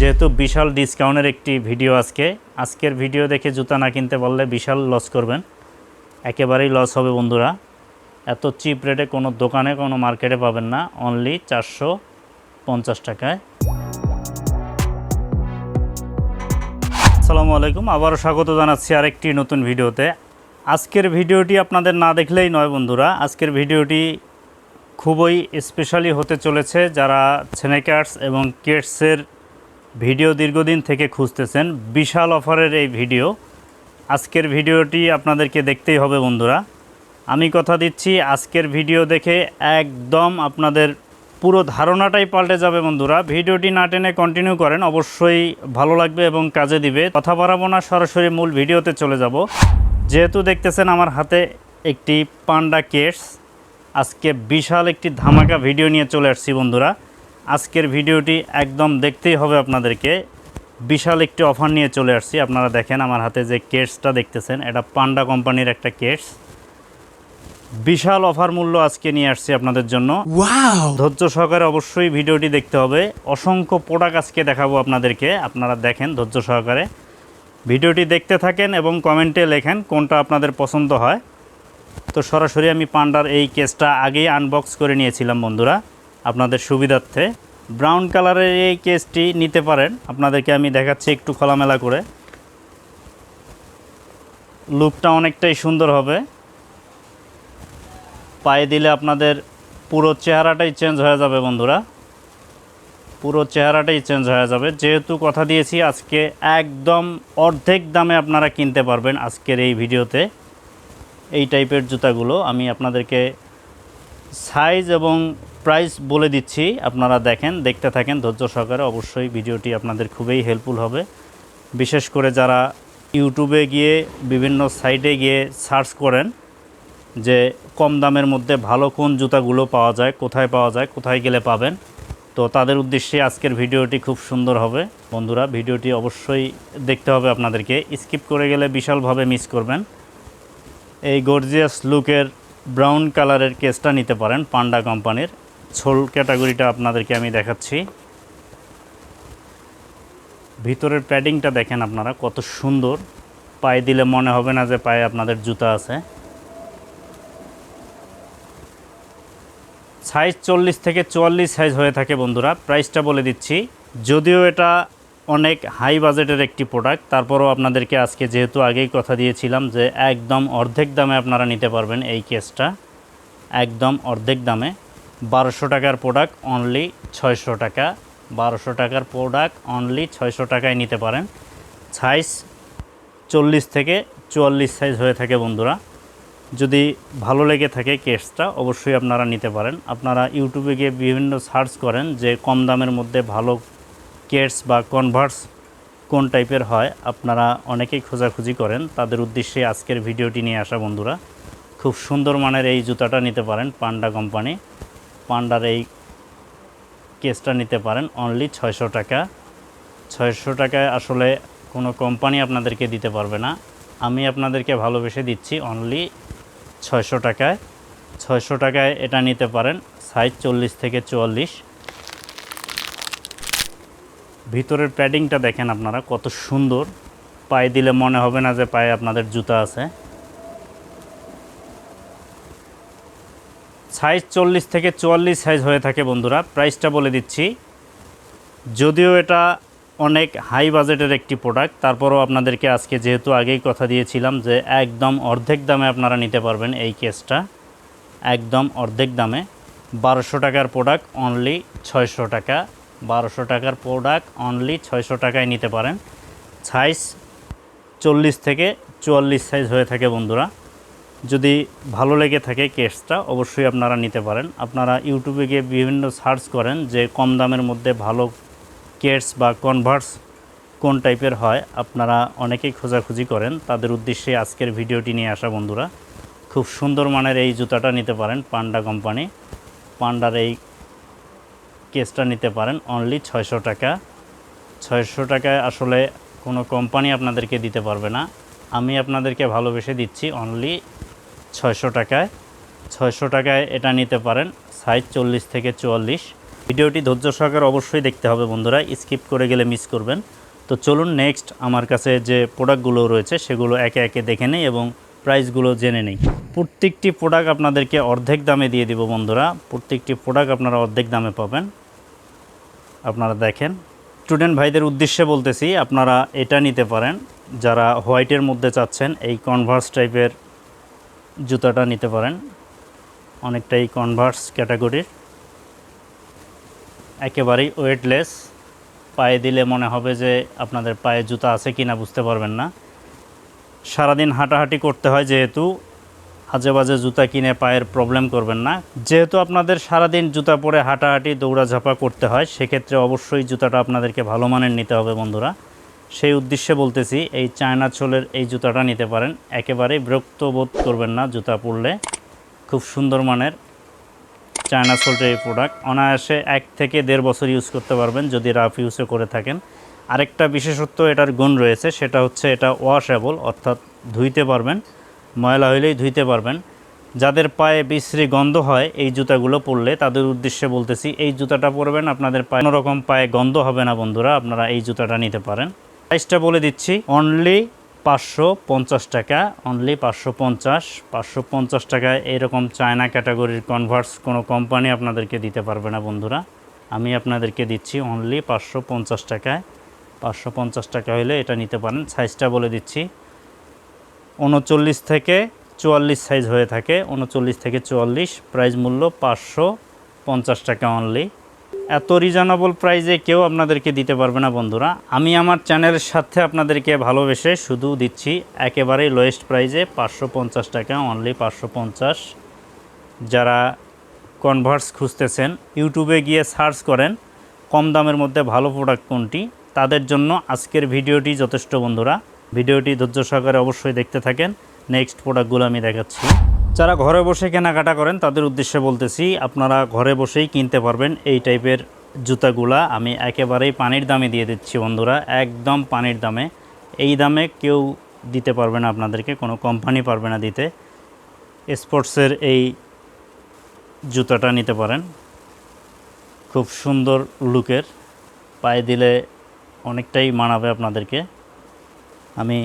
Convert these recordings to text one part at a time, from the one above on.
যেহেতু বিশাল ডিসকাউন্টের একটি ভিডিও আজকে, আজকের ভিডিও দেখে জুতা না কিনতে পারলে বিশাল লস করবেন। একেবারেই লস হবে বন্ধুরা। এত চিপ রেটে কোনো দোকানে, কোনো মার্কেটে পাবেন না। অনলি চারশো পঞ্চাশ টাকায়। আসসালামু আলাইকুম। আবারও স্বাগত জানাচ্ছি আরেকটি নতুন ভিডিওতে। আজকের ভিডিওটি আপনাদের না দেখলেই নয় বন্ধুরা। আজকের ভিডিওটি খুবই স্পেশালি হতে চলেছে যারা স্নেকার্স এবং কেটসের ভিডিও দীর্ঘদিন থেকে খুঁজতেছেন, বিশাল অফারের এই ভিডিও। আজকের ভিডিওটি আপনাদেরকে দেখতেই হবে বন্ধুরা। আমি কথা দিচ্ছি, আজকের ভিডিও দেখে একদম আপনাদের পুরো ধারণাটাই পাল্টে যাবে বন্ধুরা। ভিডিওটি না টেনে কন্টিনিউ করেন, অবশ্যই ভালো লাগবে এবং কাজে দিবে। কথা বাড়াবো না, সরাসরি মূল ভিডিওতে চলে যাব। যেহেতু দেখতেছেন আমার হাতে একটি পান্ডা কেস আজকে বিশাল একটি ধামাকা ভিডিও নিয়ে চলে আসছি বন্ধুরা। আজকের ভিডিওটি একদম দেখতেই হবে আপনাদেরকে। বিশাল একটি অফার নিয়ে চলে আসছি। আপনারা দেখেন আমার হাতে যে কেটসটা দেখতেছেন এটা পান্ডা কোম্পানির একটা কেটস বিশাল অফার মূল্য আজকে নিয়ে আসছি আপনাদের জন্য! ধৈর্য সহকারে অবশ্যই ভিডিওটি দেখতে হবে। অসংখ্য প্রোডাক্ট আজকে দেখাবো আপনাদেরকে। আপনারা দেখেন ধৈর্য সহকারে। ভিডিওটি দেখতে থাকেন এবং কমেন্টে লেখেন কোনটা আপনাদের পছন্দ হয়। তো সরাসরি আমি পান্ডার এই কেসটা আগেই আনবক্স করে নিয়েছিলাম বন্ধুরা আপনাদের সুবিধার্থে। ব্রাউন কালারের এই কেসটি নিতে পারেন। আপনাদেরকে আমি দেখাচ্ছি একটু খোলামেলা করে। লুকটা অনেকটাই সুন্দর হবে। পায়ে দিলে আপনাদের পুরো চেহারাটাই চেঞ্জ হয়ে যাবে বন্ধুরা। পুরো চেহারাটাই চেঞ্জ হয়ে যাবে। যেহেতু কথা দিয়েছি, আজকে একদম অর্ধেক দামে আপনারা কিনতে পারবেন আজকের এই ভিডিওতে। এই টাইপের জুতাগুলো আমি আপনাদেরকে সাইজ এবং প্রাইস বলে দিচ্ছি, আপনারা দেখেন, দেখতে থাকেন, ধৈর্য সহকারে অবশ্যই ভিডিওটি আপনাদের খুবই হেল্পফুল হবে। বিশেষ করে যারা ইউটিউবে গিয়ে, বিভিন্ন সাইটে গিয়ে সার্চ করেন, যে কম দামের মধ্যে ভালো কোন জুতাগুলো পাওয়া যায়, কোথায় পাওয়া যায়, কোথায় গেলে পাবেন, তো তাদের উদ্দেশ্যে আজকের ভিডিওটি খুব সুন্দর হবে। বন্ধুরা, ভিডিওটি অবশ্যই দেখতে হবে আপনাদেরকে। স্কিপ করে গেলে বিশালভাবে মিস করবেন। এই গর্জিয়াস লুকের ব্রাউন কালারের কেসটা নিতে পারেন পান্ডা কোম্পানির ছোল ক্যাটাগরিটা আপনাদেরকে আমি দেখাচ্ছি। ভিতরের প্যাডিংটা দেখেন আপনারা, কত সুন্দর। পায়ে দিলে মনে হবে না যে পায়ে আপনাদের জুতা আছে। সাইজ চল্লিশ থেকে চুয়াল্লিশ সাইজ হয়ে থাকে বন্ধুরা, প্রাইসটা বলে দিচ্ছি। যদিও এটা অনেক হাই বাজেটের একটি প্রোডাক্ট, তারপরও আপনাদেরকে আজকে যেহেতু আগেই কথা দিয়েছিলাম যে একদম অর্ধেক দামে আপনারা নিতে পারবেন এই কেসটা। একদম অর্ধেক দামে। বারোশো টাকার প্রোডাক্ট অনলি ছয়শো টাকা। বারোশো টাকার প্রোডাক্ট অনলি ছয়শো টাকায় নিতে পারেন। সাইজ চল্লিশ থেকে চুয়াল্লিশ সাইজ হয়ে থাকে বন্ধুরা। যদি ভালো লেগে থাকে কেসটা অবশ্যই আপনারা নিতে পারেন। আপনারা ইউটিউবে গিয়ে বিভিন্ন সার্চ করেন যে কম দামের মধ্যে ভালো কেটস বা কনভার্স কোন টাইপের হয়। আপনারা অনেকেই খোঁজাখুঁজি করেন। তাদের উদ্দেশ্যে আজকের ভিডিওটি নিয়ে আসা বন্ধুরা। খুব সুন্দর মানের এই জুতাটা নিতে পারেন পান্ডা কোম্পানি পান্ডার এই কেসটা নিতে পারেন। অনলি ছয়শো টাকা। ছয়শো টাকায় আসলে কোনো কোম্পানি আপনাদেরকে দিতে পারবে না। আমি আপনাদেরকে ভালোবেসে দিচ্ছি অনলি ছয়শো টাকায়। ছয়শো টাকায় এটা নিতে পারেন। সাইজ চল্লিশ থেকে চুয়াল্লিশ। ভিতরের প্যাডিংটা দেখেন আপনারা কত সুন্দর। পায়ে দিলে মনে হবে না যে পায়ে আপনাদের জুতা আছে। সাইজ চল্লিশ থেকে চুয়াল্লিশ সাইজ হয়ে থাকে বন্ধুরা। প্রাইসটা বলে দিচ্ছি। যদিও এটা অনেক হাই বাজেটের একটি প্রোডাক্ট তারপরও আপনাদেরকে আজকে যেহেতু আগেই কথা দিয়েছিলাম যে একদম অর্ধেক দামে আপনারা নিতে পারবেন এই কেসটা। একদম অর্ধেক দামে। বারোশো টাকার প্রোডাক্ট অনলি ছয়শো টাকা। বারোশো টাকার প্রোডাক্ট অনলি ছয়শো টাকায় নিতে পারেন। সাইজ চল্লিশ থেকে চুয়াল্লিশ সাইজ হয়ে থাকে বন্ধুরা। যদি ভালো লেগে থাকে কেসটা, অবশ্যই আপনারা নিতে পারেন। আপনারা ইউটিউবে গিয়ে বিভিন্ন সার্চ করেন যে কম দামের মধ্যে ভালো কেটস বা কনভার্স কোন টাইপের হয়। আপনারা অনেকেই খোঁজাখুঁজি করেন। তাদের উদ্দেশ্যে আজকের ভিডিওটি নিয়ে আসা বন্ধুরা। খুব সুন্দর মানের এই জুতাটা নিতে পারেন পান্ডা কোম্পানি। পান্ডার এই কেসটা নিতে পারেন অনলি ছয়শো টাকা। ছয়শো টাকায় আসলে কোনো কোম্পানি আপনাদেরকে দিতে পারবে না। আমি আপনাদেরকে ভালোবেসে দিচ্ছি অনলি ছয়শো টাকায়। ছয়শো টাকায় এটা নিতে পারেন, সাইজ চল্লিশ থেকে চুয়াল্লিশ। ভিডিওটি ধৈর্য সহকারে অবশ্যই দেখতে হবে বন্ধুরা, স্কিপ করে গেলে মিস করবেন। তো চলুন নেক্সট আমার কাছে যে প্রোডাক্টগুলো রয়েছে, সেগুলো একে একে দেখে নেই এবং প্রাইসগুলো জেনে নেই। প্রত্যেকটি প্রোডাক্ট আপনাদেরকে অর্ধেক দামে দিয়ে দিব বন্ধুরা। প্রত্যেকটি প্রোডাক্ট আপনারা অর্ধেক দামে পাবেন। আপনারা দেখেন, স্টুডেন্ট ভাইদের উদ্দেশ্যে বলতেছি, আপনারা এটা নিতে পারেন। যারা হোয়াইটের মধ্যে চাচ্ছেন, এই কনভার্স টাইপের জুতাটা নিতে পারেন। অনেকটাই কনভার্স ক্যাটাগরির একেবারেই ওয়েটলেস পায়ে দিলে মনে হবে যে আপনাদের পায়ে জুতা আছে কি না বুঝতে পারবেন না। সারাদিন হাঁটাহাঁটি করতে হয় যেহেতু আজে বাজে জুতা কিনে পায়ের প্রবলেম করবেন না। যেহেতু আপনাদের সারাদিন জুতা পরে হাঁটাহাঁটি, দৌড়াঝাঁপা করতে হয়, সেক্ষেত্রে অবশ্যই জুতাটা আপনাদেরকে ভালো মানের নিতে হবে বন্ধুরা। সেই উদ্দেশ্যে বলতেছি, এই চায়না ছোলের এই জুতাটা নিতে পারেন। একেবারেই বিরক্ত বোধ করবেন না জুতা পরলে। খুব সুন্দর মানের চায়না সোল্টের এই প্রোডাক্ট অনায়াসে এক থেকে দেড় বছর ইউজ করতে পারবেন যদি রাফ ইউজও করে থাকেন। আরেকটা বিশেষত্ব এটার গুণ রয়েছে, সেটা হচ্ছে এটা ওয়াশেবল অর্থাৎ ধুইতে পারবেন, ময়লা হইলেই ধুইতে পারবেন। যাদের পায়ে বিশ্রী গন্ধ হয়, এই জুতাগুলো পরলে তাদের উদ্দেশ্যে বলতেছি, এই জুতাটা পরবেন, আপনাদের পায়ে রকম পায়ে গন্ধ হবে না বন্ধুরা, আপনারা এই জুতাটা নিতে পারেন। প্রাইসটা বলে দিচ্ছি অনলি পাঁচশো পঞ্চাশ টাকা অনলি পাঁচশো পঞ্চাশ পাঁচশো পঞ্চাশ টাকায় এরকম চায়না ক্যাটাগরির কনভার্স কোনো কোম্পানি আপনাদেরকে দিতে পারবে না বন্ধুরা। আমি আপনাদেরকে দিচ্ছি অনলি পাঁচশো পঞ্চাশ টাকায়, পাঁচশো পঞ্চাশ টাকা হলে এটা নিতে পারেন। সাইজটা বলে দিচ্ছি, উনচল্লিশ থেকে চুয়াল্লিশ সাইজ হয়ে থাকে, উনচল্লিশ থেকে চুয়াল্লিশ প্রাইস মূল্য পাঁচশো পঞ্চাশ টাকা অনলি এত রিজনেবল প্রাইজে কেউ আপনাদেরকে দিতে পারবে না, বন্ধুরা। আমি আমার চ্যানেলের সাথে আপনাদেরকে ভালোবেসে শুধু দিচ্ছি, একেবারেই লোয়েস্ট প্রাইজে পাঁচশো পঞ্চাশ টাকা অনলি পাঁচশো পঞ্চাশ। যারা কনভার্স খুঁজতেছেন ইউটিউবে গিয়ে সার্চ করেন, কম দামের মধ্যে ভালো প্রোডাক্ট কোনটি, তাদের জন্য আজকের ভিডিওটি যথেষ্ট, বন্ধুরা। ভিডিওটি ধৈর্য সহকারে অবশ্যই দেখতে থাকেন। নেক্সট প্রোডাক্টগুলো আমি দেখাচ্ছি। যারা ঘরে বসে কেনাকাটা করেন, তাদের উদ্দেশ্যে বলতেছি, আপনারা ঘরে বসেই কিনতে পারবেন এই টাইপের জুতাগুলা। আমি একেবারেই পানির দামে দিয়ে দিচ্ছি বন্ধুরা, একদম পানির দামে। এই দামে কেউ দিতে পারবে না আপনাদেরকে, কোনো কোম্পানি পারবে না দিতে। স্পোর্টসের এই জুতাটা নিতে পারেন। খুব সুন্দর লুকের, পায়ে দিলে অনেকটাই মানাবে আপনাদেরকে। আমি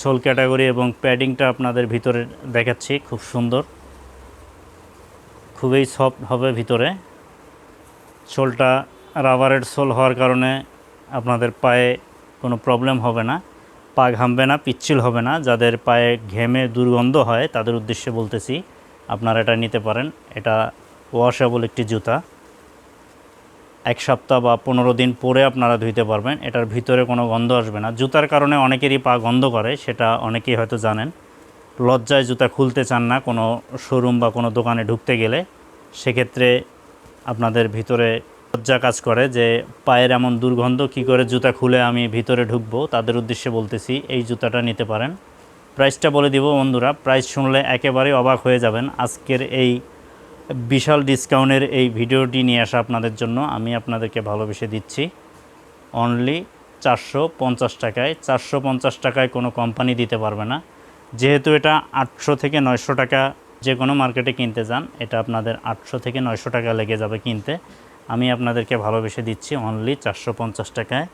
সোল ক্যাটাগরি এবং প্যাডিংটা আপনাদের ভিতরে দেখাচ্ছি, খুব সুন্দর। খুবই সফট হবে ভিতরে। সোলটা রাবারের সোল হওয়ার কারণে আপনাদের পায়ে কোনো প্রবলেম হবে না। পা ঘামবে না, পিচ্ছিল হবে না। যাদের পায়ে ঘেমে দুর্গন্ধ হয়, তাদের উদ্দেশ্যে বলতেছি, আপনারা এটা নিতে পারেন। এটা ওয়াশেবল একটি জুতা। এক সপ্তাহ বা পনেরো দিন পরে আপনারা ধুইতে পারবেন। এটার ভিতরে কোনো গন্ধ আসবে না। জুতার কারণে অনেকেরই পা গন্ধ করে, সেটা অনেকেই হয়তো জানেন। লজ্জায় জুতা খুলতে চান না কোনো শোরুম বা কোনো দোকানে ঢুকতে গেলে। সেক্ষেত্রে আপনাদের ভিতরে লজ্জা কাজ করে যে পায়ের এমন দুর্গন্ধ, কি করে জুতা খুলে আমি ভিতরে ঢুকবো? তাদের উদ্দেশ্যে বলতেছি, এই জুতাটা নিতে পারেন। প্রাইসটা বলে দিব বন্ধুরা, প্রাইস শুনলে একেবারেই অবাক হয়ে যাবেন। আজকের এই বিশাল ডিসকাউন্টের এই ভিডিওটি নিয়ে আসা আপনাদের জন্য আমি আপনাদেরকে ভালোবেসে দিচ্ছি। অনলি চারশো পঞ্চাশ টাকায়, চারশো পঞ্চাশ টাকায় কোনো কোম্পানি দিতে পারবে না। যেহেতু এটা আটশো থেকে নয়শো টাকা যে কোনো মার্কেটে কিনতে যান, এটা আপনাদের আটশো থেকে নয়শো টাকা লেগে যাবে কিনতে। আমি আপনাদেরকে ভালোবেসে দিচ্ছি অনলি চারশো পঞ্চাশ টাকায়।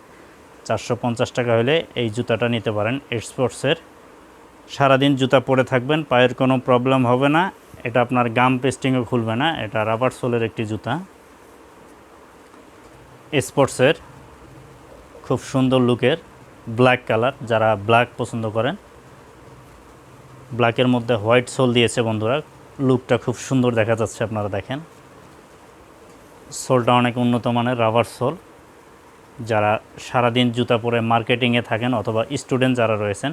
চারশো পঞ্চাশ টাকা হলে এই জুতাটা নিতে পারেন স্পোর্টসের সারাদিন জুতা পরে থাকবেন, পায়ের কোনো প্রবলেম হবে না। এটা আপনার গাম পেস্টিংও খুলবে না, এটা রাবার সোলের একটি জুতা। স্পোর্টসের খুব সুন্দর লুকের ব্ল্যাক কালার যারা ব্ল্যাক পছন্দ করেন। ব্ল্যাকের মধ্যে হোয়াইট সোল দিয়েছে বন্ধুরা লুকটা খুব সুন্দর দেখা যাচ্ছে আপনারা দেখেন। সোলটা অনেক উন্নত মানের রাবার সোল যারা সারাদিন জুতা পরে মার্কেটিংয়ে থাকেন অথবা স্টুডেন্ট যারা রয়েছেন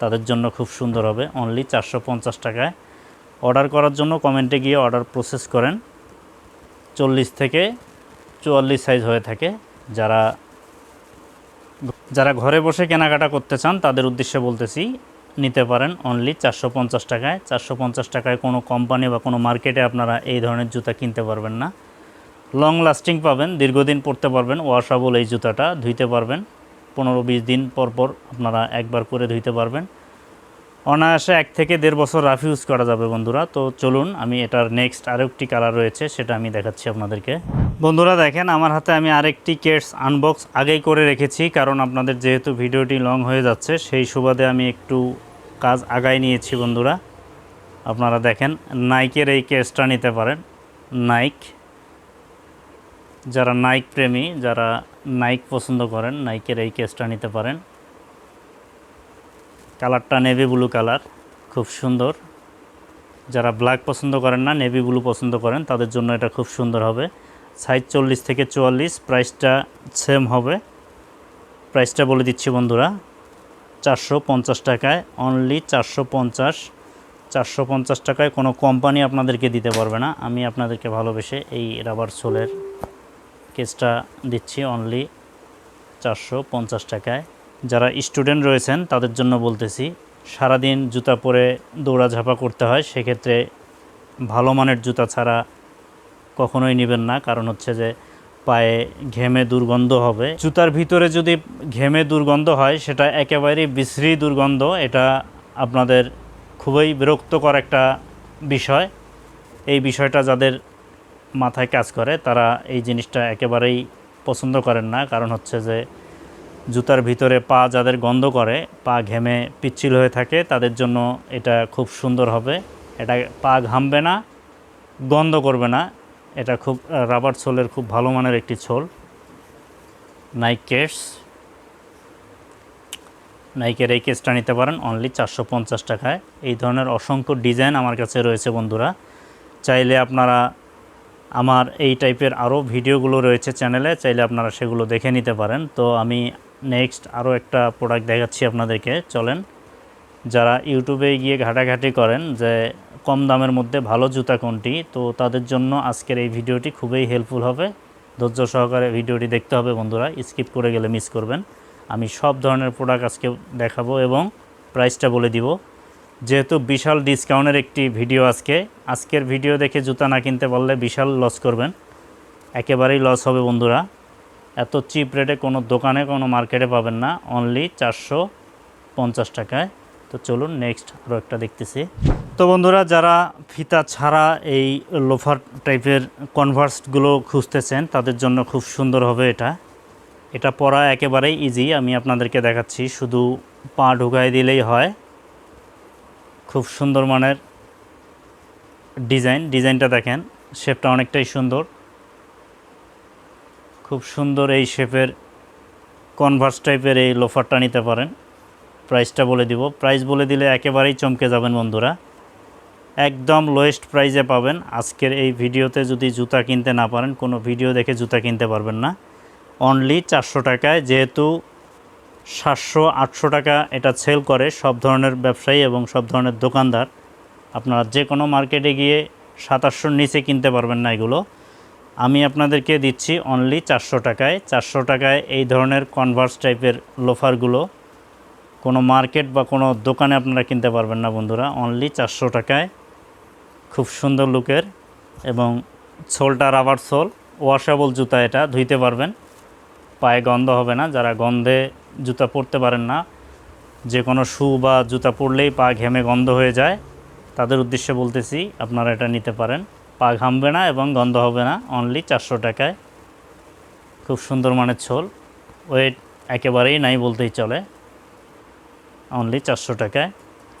তাদের জন্য খুব সুন্দর হবে। অনলি চারশো পঞ্চাশ টাকায়। অর্ডার করার জন্য কমেন্টে গিয়ে অর্ডার প্রসেস করেন। চল্লিশ থেকে চুয়াল্লিশ সাইজ হয়ে থাকে। যারা যারা ঘরে বসে কেনাকাটা করতে চান, তাদের উদ্দেশ্যে বলতেছি, নিতে পারেন অনলি চারশো পঞ্চাশ টাকায়। চারশো পঞ্চাশ টাকায় কোনো কোম্পানি বা কোনো মার্কেটে আপনারা এই ধরনের জুতা কিনতে পারবেন না। লং লাস্টিং পাবেন, দীর্ঘদিন পরতে পারবেন ওয়াশাবল এই জুতাটা ধুইতে পারবেন। পনেরো বিশ দিন পর পর আপনারা একবার করে ধুইতে পারবেন। অনায়াসে এক থেকে দেড় বছর রাফ ইউজ করা যাবে বন্ধুরা। তো চলুন, আমি এটার নেক্সট আরও একটি কালার রয়েছে, সেটা আমি দেখাচ্ছি আপনাদেরকে। বন্ধুরা দেখেন, আমার হাতে আমি আরেকটি কেটস আনবক্স আগেই করে রেখেছি, কারণ আপনাদের যেহেতু ভিডিওটি লং হয়ে যাচ্ছে, সেই সুবাদে আমি একটু কাজ আগায় নিয়েছি বন্ধুরা। আপনারা দেখেন নাইকের এই কেসটা নিতে পারেন। নাইক যারা নাইক প্রেমী, যারা নাইক পছন্দ করেন নাইকের এই কেসটা নিতে পারেন। কালারটা নেভি ব্লু কালার খুব সুন্দর। যারা ব্ল্যাক পছন্দ করেন না নেভি ব্লু পছন্দ করেন, তাদের জন্য এটা খুব সুন্দর হবে। সাইজ চল্লিশ থেকে চুয়াল্লিশ প্রাইসটা সেম হবে। প্রাইসটা বলে দিচ্ছি বন্ধুরা, চারশো পঞ্চাশ টাকায় অনলি চারশো পঞ্চাশ। চারশো পঞ্চাশ টাকায় কোনো কোম্পানি আপনাদেরকে দিতে পারবে না। আমি আপনাদেরকে ভালোবেসে এই রাবার সোলের কেসটা দিচ্ছি অনলি চারশো পঞ্চাশ টাকায়। যারা স্টুডেন্ট রয়েছেন, তাদের জন্য বলতেছি, সারাদিন জুতা পরে দৌড়াঝাঁপা করতে হয়, সেক্ষেত্রে ভালো মানের জুতা ছাড়া কখনোই নেবেন না। কারণ হচ্ছে যে, পায়ে ঘেমে দুর্গন্ধ হবে। জুতার ভিতরে যদি ঘেমে দুর্গন্ধ হয়, সেটা একেবারেই বিশ্রী দুর্গন্ধ। এটা আপনাদের খুবই বিরক্তকর একটা বিষয়। এই বিষয়টা যাদের মাথায় কাজ করে, তারা এই জিনিসটা একেবারেই পছন্দ করেন না। কারণ হচ্ছে যে, জুতার ভিতরে পা যাদের গন্ধ করে, পা ঘেমে পিচ্ছিল হয়ে থাকে, তাদের জন্য এটা খুব সুন্দর হবে। এটা পা ঘামবে না, গন্ধ করবে না। এটা খুব, রাবার সোলের খুব ভালো মানের একটি ছোল। নাইক কেস নাইকের এই কেসটা নিতে পারেন অনলি চারশো পঞ্চাশ টাকায়। এই ধরনের অসংখ্য ডিজাইন আমার কাছে রয়েছে বন্ধুরা। চাইলে আপনারা আমার এই টাইপের আরও ভিডিওগুলো রয়েছে চ্যানেলে চাইলে আপনারা সেগুলো দেখে নিতে পারেন। তো আমি নেক্সট আরও একটা প্রোডাক্ট দেখাচ্ছি আপনাদেরকে, চলেন। যারা ইউটিউবে গিয়ে ঘাটাঘাটি করেন যে কম দামের মধ্যে ভালো জুতা কোনটি, তো তাদের জন্য আজকের এই ভিডিওটি খুবই হেল্পফুল হবে। ধৈর্য সহকারে ভিডিওটি দেখতে হবে বন্ধুরা স্কিপ করে গেলে মিস করবেন। আমি সব ধরনের প্রোডাক্ট আজকে দেখাবো এবং প্রাইসটা বলে দিব। যেহেতু বিশাল ডিসকাউন্টের একটি ভিডিও আজকে, আজকের ভিডিও দেখে জুতা না কিনতে পারলে বিশাল লস করবেন। একেবারেই লস হবে বন্ধুরা। এত চিপ রেটে কোনো দোকানে, কোনো মার্কেটে পাবেন না। অনলি চারশো পঞ্চাশ টাকায়। তো চলুন নেক্সট আরও একটা দেখতেছি। তো বন্ধুরা, যারা ফিতা ছাড়া এই লোফার টাইপের কনভার্সগুলো খুঁজতেছেন, তাদের জন্য খুব সুন্দর হবে এটা। এটা পরা একেবারেই ইজি আমি আপনাদেরকে দেখাচ্ছি। শুধু পা ঢুকাই দিলেই হয়। খুব সুন্দর মানের ডিজাইন। ডিজাইনটা দেখেন, শেপটা অনেকটাই সুন্দর। খুব সুন্দর এই শেপের কনভার্স টাইপের এই লোফারটা নিতে পারেন। প্রাইসটা বলে দিব। প্রাইস বলে দিলে একেবারেই চমকে যাবেন বন্ধুরা। একদম লোয়েস্ট প্রাইসে পাবেন। আজকের এই ভিডিওতে যদি জুতা কিনতে না পারেন, কোনো ভিডিও দেখে জুতা কিনতে পারবেন না। অনলি চারশো টাকায় যেহেতু সাতশো, আটশো টাকা এটা সেল করে সব ধরনের ব্যবসায়ী এবং সব ধরনের দোকানদার। আপনারা যে কোনো মার্কেটে গিয়ে সাতাশশোর নিচে কিনতে পারবেন না এগুলো। আমি আপনাদেরকে দিচ্ছি অনলি চারশো টাকায়। চারশো টাকায় এই ধরনের কনভার্স টাইপের লোফারগুলো কোনো মার্কেট বা কোনো দোকানে আপনারা কিনতে পারবেন না বন্ধুরা। অনলি চারশো টাকায়। খুব সুন্দর লুকের এবং সোলটা রাবার সোল। ওয়াশেবল জুতা এটা, ধুইতে পারবেন। পায়ে গন্ধ হবে না। যারা গন্ধে জুতা পরতে পারেন না। যে কোনো শু বা জুতা পরলেই পা ঘেমে গন্ধ হয়ে যায়। তাদের উদ্দেশ্যে বলতেছি, আপনারা এটা নিতে পারেন। পা ঘামবে না এবং গন্ধ হবে না অনলি চারশো টাকায়। খুব সুন্দর মানের ছোল। ওয়েট একেবারেই নাই বলতেই চলে। অনলি চারশো টাকায়।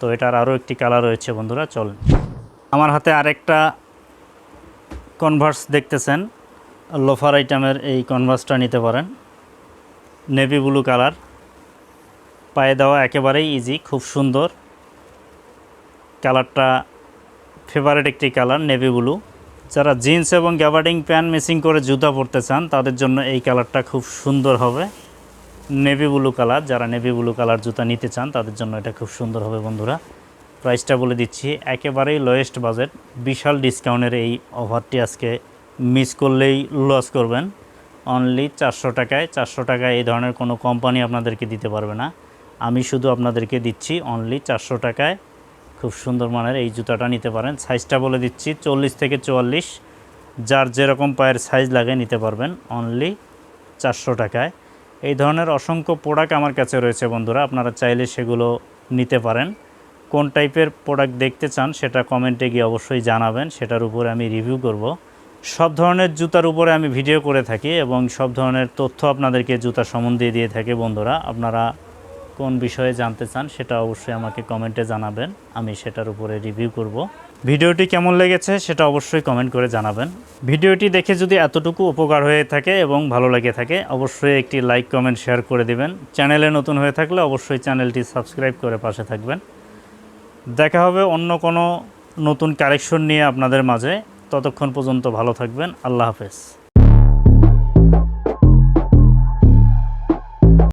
তো এটার আরও একটি কালার রয়েছে বন্ধুরা চল আমার হাতে আরেকটা কনভার্স দেখতেছেন। লোফার আইটেমের এই কনভার্সটা নিতে পারেন। নেভি ব্লু কালার পায়ে দেওয়া একেবারেই ইজি খুব সুন্দর। কালারটা ফেভারেট একটি কালার নেভি ব্লু যারা জিন্স এবং গ্যাবার্ডিং প্যান্ট মিসিং করে জুতা পরতে চান, তাদের জন্য এই কালারটা খুব সুন্দর হবে। নেভি ব্লু কালার, যারা নেভি ব্লু কালার জুতা নিতে চান, তাদের জন্য এটা খুব সুন্দর হবে বন্ধুরা। প্রাইসটা বলে দিচ্ছি, একেবারেই লোয়েস্ট বাজেট বিশাল ডিসকাউন্টের এই অফারটি আজকে মিস করলেই লস করবেন। অনলি চারশো টাকায় চারশো টাকায় এই ধরনের কোনো কোম্পানি আপনাদেরকে দিতে পারবে না। আমি শুধু আপনাদেরকে দিচ্ছি অনলি চারশো টাকায়। খুব সুন্দর মানের এই জুতাটা নিতে পারেন। সাইজটা বলে দিচ্ছি, চল্লিশ থেকে চুয়াল্লিশ। যার যেরকম পায়ের সাইজ লাগে নিতে পারবেন অনলি চারশো টাকায়। এই ধরনের অসংখ্য প্রোডাক্ট আমার কাছে রয়েছে বন্ধুরা, আপনারা চাইলে সেগুলো নিতে পারেন। কোন টাইপের প্রোডাক্ট দেখতে চান সেটা কমেন্টে গিয়ে অবশ্যই জানাবেন, সেটার উপরে আমি রিভিউ করব। সব ধরনের জুতার উপরে আমি ভিডিও করে থাকি এবং সব ধরনের তথ্য আপনাদেরকে জুতা সম্বন্ধে দিয়ে থাকে বন্ধুরা। আপনারা কোন বিষয়ে জানতে চান সেটা অবশ্যই আমাকে কমেন্টে জানাবেন। আমি সেটার উপরে রিভিউ করব। ভিডিওটি কেমন লেগেছে সেটা অবশ্যই কমেন্ট করে জানাবেন। ভিডিওটি দেখে যদি এতটুকু উপকার হয়ে থাকে এবং ভালো লেগে থাকে, অবশ্যই একটি লাইক, কমেন্ট, শেয়ার করে দিবেন। চ্যানেলে নতুন হয়ে থাকলে অবশ্যই চ্যানেলটি সাবস্ক্রাইব করে পাশে থাকবেন। দেখা হবে অন্য কোনো নতুন কালেকশন নিয়ে আপনাদের মাঝে। ততক্ষণ পর্যন্ত ভালো থাকবেন। আল্লাহ হাফেজ।